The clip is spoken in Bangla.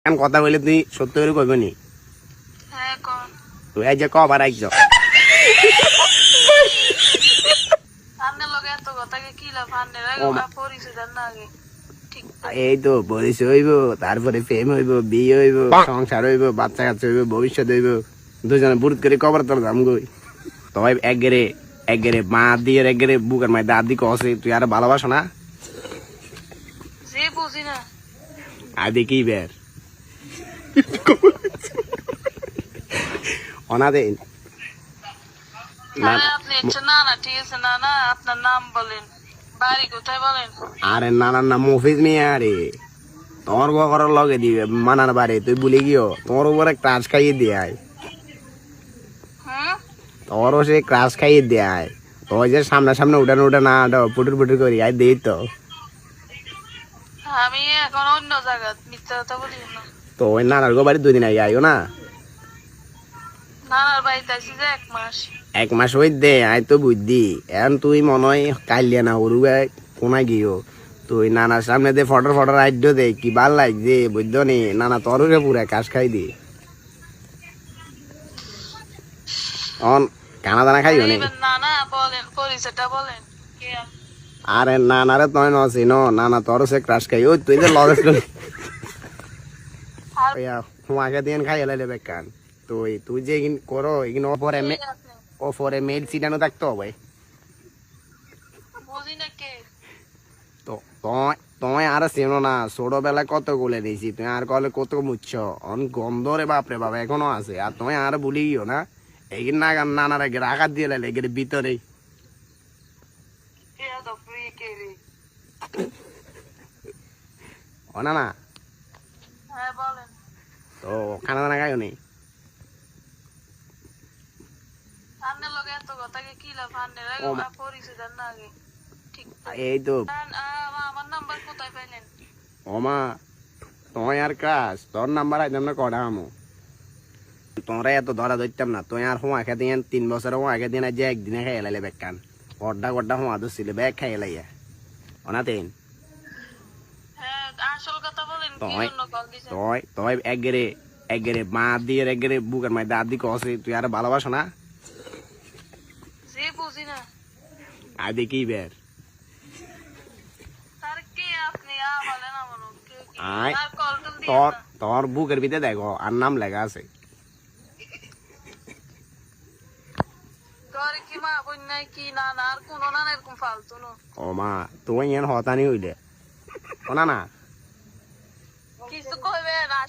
এখন কথা বলে তুই সত্য করে কইব নি? হ্যাঁ কন তুই যে কবার আইছ এই তো পরিচয় হইব তারপরে প্রেম হইব বিয়ে হইব সংসার হইব বাচ্চা কাচ্চা হইব ভবিষ্যৎ হইব দুজনে বুড়ত করে কবার তোর দাম গই তবে এক গেরে এক গেরে মা দিয়ে এক গেরে বুকের মাই দাদি কসে তুই আর ভালোবাসো না? বুঝি না। আদি কি বের? আরে আরে নানার নাম মফিজ মিয়া তোর ঘর লগে দিবে মানার বাড়ি তুই ভুলে গিয়েও তোর উপরে ক্রাশ খাইয়ে দেয় তোরও সে ক্রাশ খাইয়ে দেয় ওই যে সামনে সামনে উঠানো উঠে না পুটুর পুটুর করি আই দেই তো। আমি এখন অন্য জায়গা মিথ্যা কথা বলি না। তো ওই নানার গো বাড়ি দুদিন আগে আইও না? এক মাস। হই দে আই তো বুদ্ধি। এখন তুই মনে হয় কাইলিয়া না হরু কোনায় গিয়েও। তুই নানার সামনে দে ফটো ফটো রাইড দে কি ভালো লাগছে বুঝছ নি? নানা তোরে পুরা কাশ খাই দি। অন কানা দানা খাইও নি? এবার না না? আরে? নানারে তুই নছি ন নানা তোর সে ক্রাশ খাই। ওই তুই যে আর দিন খাই বেকান। তুই তুই যে করো এগিন মেল সিটানো থাকতো হবে বুঝি তো তুই তুই আর চেনো না ছোটবেলায় কত গুলে দিয়েছি তুই আর কলে কত মুচ্ছ? অন গন্ধ রে বাপরে বাবা এখনও আছে। আর তুই আর ভুলি গিয়েও না? এইগিন না নানার আগে রাখাত দিয়ে লাইলে এগির ভিতরে ও না না হ্যাঁ বলেন। তো খানা দানা খাইও নি? আপনার লগে এত কথা কি লাভ? আপনার আগে ও মা- পরিচয় দেন না আগে। এই তো। আমার নাম্বার কোথায় পাইলেন? ওমা তুই আর কাজ। তোর নাম্বার আইতাম না কটা আমো। তোরা এত ধরা ধরতাম না। তুই আর হুঁ আগে দিন তিন বছর হুঁ আগে দিন যে একদিনে খাই এলাইলে বেকান। গড্ডা গড্ডা হুঁ আদর ছিল ব্যাগ খাই এলাইয়া অনাতেন হ্যাঁ তোয় মা দিয়ে বুকের মাই তুই আর ভালোবাসো না? বের তার আয়। বুকের ভিতরে দেখো আর নাম লেখা আছে। ও মা ইয়ান হতানি হইলে। ও না না? কিছু কইবেন আসল